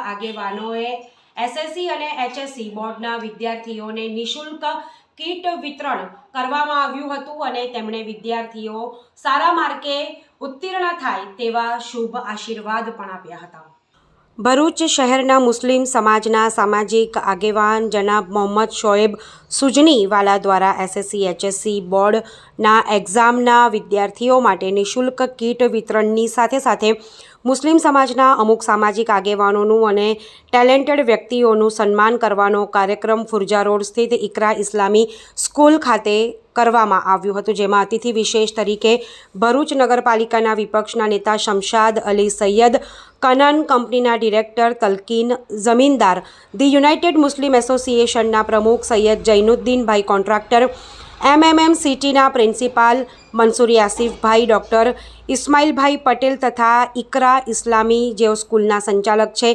આગેવાનોએ એસએસસી અને એચએસસી બોર્ડના વિદ્યાર્થીઓને નિઃશુલ્ક કીટ વિતરણ કરવામાં આવ્યું હતું અને તેમણે વિદ્યાર્થીઓ સારા માર્કે ઉત્તીર્ણ થાય તેવા શુભ આશીર્વાદ પણ આપ્યા હતા. ભરૂચ શહેરના મુસ્લિમ સમાજના સામાજિક આગેવાન જનાબ મોહમ્મદ શોએબ સુજનીવાલા દ્વારા એસએસસી, એચએસસી બોર્ડના એક્ઝામના વિદ્યાર્થીઓ માટે નિઃશુલ્ક કીટ વિતરણની સાથે સાથે મુસ્લિમ સમાજના અમુક સામાજિક આગેવાનોનું અને ટેલેન્ટેડ વ્યક્તિઓનું સન્માન કરવાનો કાર્યક્રમ ફુરજા રોડ સ્થિત ઇકરા ઇસ્લામી સ્કૂલ ખાતે કરવામાં આવ્યું હતું, જેમાં અતિથિ વિશેષ તરીકે ભરૂચ નગરપાલિકાના વિપક્ષના નેતા શમશાદ અલી સૈયદ, કનન કંપનીના director Talkin Jamindar, the United Muslim એસોસિએશનના પ્રમુખ સૈયદ જૈનુદ્દીનભાઈ કોન્ટ્રાક્ટર એમએમએમ સિટીના પ્રિન્સિપાલ મનસુર આસિફભાઈ ડૉક્ટર ઇસ્માઇલભાઈ પટેલ તથા ઇકરા ઇસ્લામી, જેઓ સ્કૂલના સંચાલક છે.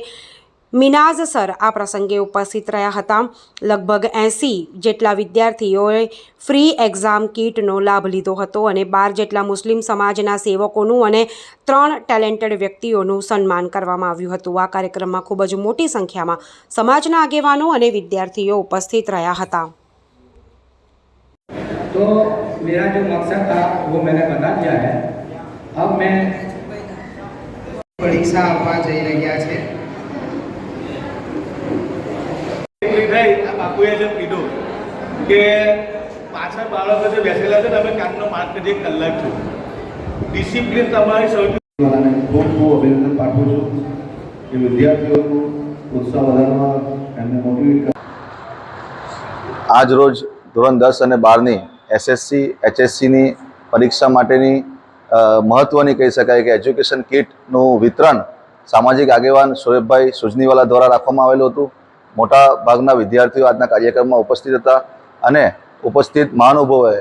મિનાઝ સર આ પ્રસંગે ઉપસ્થિત રહ્યા હતા. લગભગ એંસી જેટલા વિદ્યાર્થીઓએ ફ્રી એક્ઝામ કીટનો લાભ લીધો હતો અને બાર જેટલા મુસ્લિમ સમાજના સેવકોનું અને ત્રણ ટેલેન્ટેડ વ્યક્તિઓનું સન્માન કરવામાં આવ્યું હતું. આ કાર્યક્રમમાં ખૂબ જ મોટી સંખ્યામાં સમાજના આગેવાનો અને વિદ્યાર્થીઓ ઉપસ્થિત રહ્યા હતા. तो मेरा जो मकसद था वो मैंने बता दिया है अब मैं પરીક્ષા આપવા જઈ રહ્યા છે એટલી થઈ આ બાપુએ જેમ કીધું કે પાછળ બાળકો જે બેસેલા છે તમે કાનનો માર્ક કરી એક કલાક છો ડિસિપ્લિન તમારી સૌથી વાળાને ખૂબ ખૂબ અભિનંદન પાઠવું છું કે વિદ્યાર્થીઓનું ઉત્સાહ વધારવા એમને મોટિવેટ આજ રોજ ધોરણ દસ અને બારની એસએસસી એચએસસીની પરીક્ષા માટેની મહત્ત્વની કહી શકાય કે એજ્યુકેશન કિટનું વિતરણ સામાજિક આગેવાન શોએબભાઈ સુજનીવાલા દ્વારા રાખવામાં આવેલું હતું. મોટા ભાગના વિદ્યાર્થીઓ આજના કાર્યક્રમમાં ઉપસ્થિત હતા અને ઉપસ્થિત મહાનુભાવોએ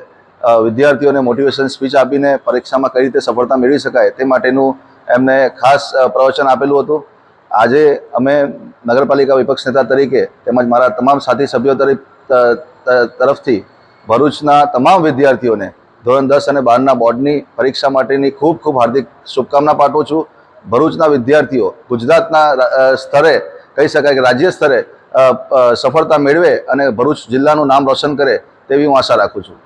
વિદ્યાર્થીઓને મોટિવેશન સ્પીચ આપીને પરીક્ષામાં કઈ રીતે સફળતા મેળવી શકાય તે માટેનું એમને ખાસ પ્રવચન આપેલું હતું. આજે અમે નગરપાલિકા વિપક્ષ નેતા તરીકે તેમજ મારા તમામ સાથી સભ્યો તરફથી ભરૂચના તમામ વિદ્યાર્થીઓને ધોરણ દસ અને બારના બોર્ડની પરીક્ષા માટેની ખૂબ ખૂબ હાર્દિક શુભકામના પાઠવું છું. ભરૂચના વિદ્યાર્થીઓ ગુજરાતના સ્તરે કહી શકાય કે રાજ્ય સ્તરે સફળતા મેળવે અને ભરૂચ જિલ્લાનું નામ રોશન કરે તેવી હું આશા રાખું છું.